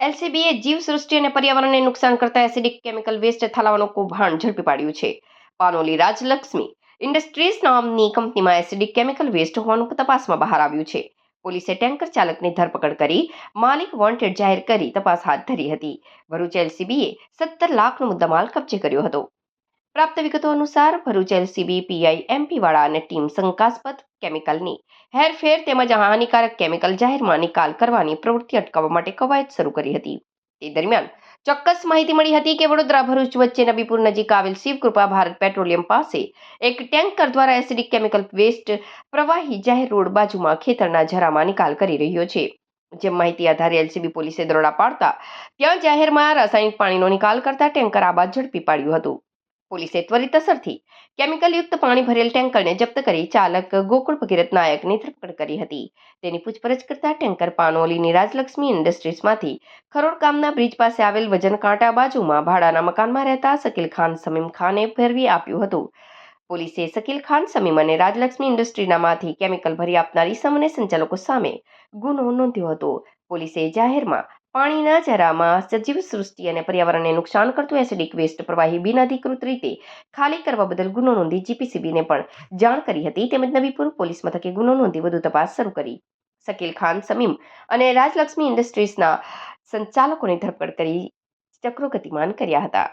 એલસીબીએ જીવસૃષ્ટિ અને પર્યાવરણને નુકસાન કરતા એસિડિક કેમિકલ વેસ્ટ થલાવાનું કૌભાંડ ઝડપી પાડ્યું છે. પાનોલી રાજલક્ષ્મી ઇન્ડસ્ટ્રીઝ નામની કંપનીમાં એસિડિક કેમિકલ વેસ્ટ હોવાનું તપાસમાં બહાર આવ્યું છે. પોલીસે ટેન્કર ચાલકની ધરપકડ કરી, માલિક વોન્ટેડ જાહેર કરી તપાસ હાથ ધરી હતી. ભરૂચ એલસીબીએ સત્તર લાખનો મુદ્દામાલ કબજે કર્યો હતો. પ્રાપ્ત વિગતો અનુસાર ભરૂચ એલસીબી, પીઆઈ, એમપી વાળા અને ટીમ શંકાસ્પદ કેમિકલની હેરફેર તેમજ હાનિકારક કેમિકલ જાહેરમાં નિકાલ કરવાની પ્રવૃત્તિ અટકાવવા માટે કવાયત શરૂ કરી હતી. તે દરમિયાન ચોક્કસ માહિતી મળી હતી કે વડોદરા, ભરૂચ વચ્ચે નબીપુર નજીક આવેલ શિવકૃપા ભારત પેટ્રોલિયમ પાસે એક ટેન્કર દ્વારા એસિડિક કેમિકલ વેસ્ટ પ્રવાહી જાહેર રોડ બાજુમાં ખેતરના જરામાં નિકાલ કરી રહ્યો છે. જેમ માહિતી આધારે એલસીબી પોલીસે દરોડા પાડતા ત્યાં જાહેરમાં રાસાયણિક પાણીનો નિકાલ કરતા ટેન્કર આબાદ ઝડપી પાડ્યું હતું. પોલીસે ત્વરિત અસરથી કેમિકલયુક્ત પાણી ભરેલ ટેન્કરને જપ્ત કરી ચાલક ગોકુળ ભગીરથ નાયકની ધરપકડ કરી હતી. તેની પૂછપરછ કરતા ટેન્કર પાનોલીની રાજલક્ષ્મી ઇન્ડસ્ટ્રીઝમાંથી ખરોડ ગામના બ્રિજ પાસે આવેલ વજન કાંટા બાજુમાં ભાડાના મકાનમાં રહેતા શકીલ ખાન સમીમ ખાને ફેરવી આપ્યું હતું. પોલીસે શકીલ ખાન સમીમ અને રાજલક્ષ્મી ઇન્ડસ્ટ્રીનામાંથી કેમિકલ ભરી આપનાર ઇસમ અને સંચાલકો સામે ગુનો નોંધ્યો હતો. પોલીસે જાહેરમાં પાણીના જરામાં સજીવ સૃષ્ટિ અને પર્યાવરણને નુકસાન કરતું એસિડિક વેસ્ટ પ્રવાહી બિનઅધિકૃત રીતે ખાલી કરવા બદલ ગુનો નોંધી જીપીસીબીને પણ જાણ કરી હતી. તેમજ નવીપુર પોલીસ મથકે ગુનો નોંધી વધુ તપાસ શરૂ કરી. શકીલ ખાન, સમીમ અને રાજલક્ષ્મી ઇન્ડસ્ટ્રીઝના સંચાલકોની ધરપકડ કરી ચક્રો ગતિમાન કર્યા હતા.